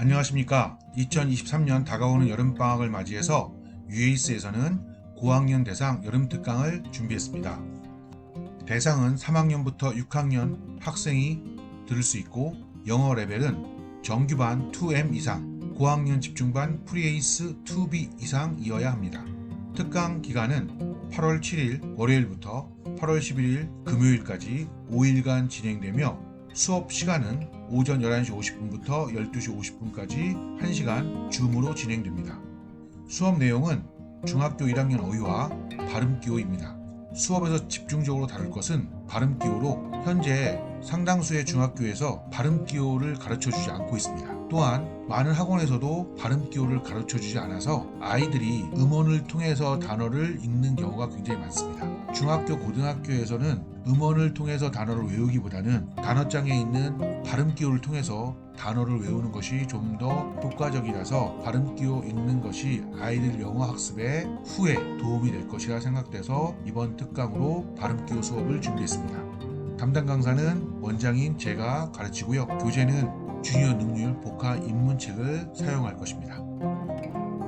안녕하십니까. 2023년 다가오는 여름방학을 맞이해서 UAS에서는 고학년 대상 여름특강을 준비했습니다. 대상은 3학년부터 6학년 학생이 들을 수 있고 영어 레벨은 정규반 2M 이상, 고학년 집중반 프리에이스 2B 이상이어야 합니다. 특강 기간은 8월 7일 월요일부터 8월 11일 금요일까지 5일간 진행되며 수업 시간은 오전 11시 50분부터 12시 50분까지 1시간 줌으로 진행됩니다. 수업 내용은 중학교 1학년 어휘와 발음 기호입니다. 수업에서 집중적으로 다룰 것은 발음 기호로 현재 상당수의 중학교에서 발음 기호를 가르쳐 주지 않고 있습니다. 또한 많은 학원에서도 발음 기호를 가르쳐 주지 않아서 아이들이 음원을 통해서 단어를 읽는 경우가 굉장히 많습니다. 중학교, 고등학교에서는 음원을 통해서 단어를 외우기보다는 단어장에 있는 발음 기호를 통해서 단어를 외우는 것이 좀 더 효과적이라서 발음 기호 읽는 것이 아이들 영어 학습에 후에 도움이 될 것이라 생각돼서 이번 특강으로 발음 기호 수업을 준비했습니다. 담당 강사는 원장인 제가 가르치고요. 교재는 주니어 능률 복화 입문책을 사용할 것입니다.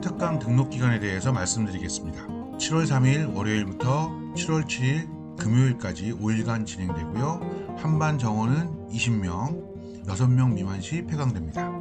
특강 등록 기간에 대해서 말씀드리겠습니다. 7월 3일 월요일부터 7월 7일 금요일까지 5일간 진행되고요. 한반 정원은 20명, 6명 미만 시 폐강됩니다.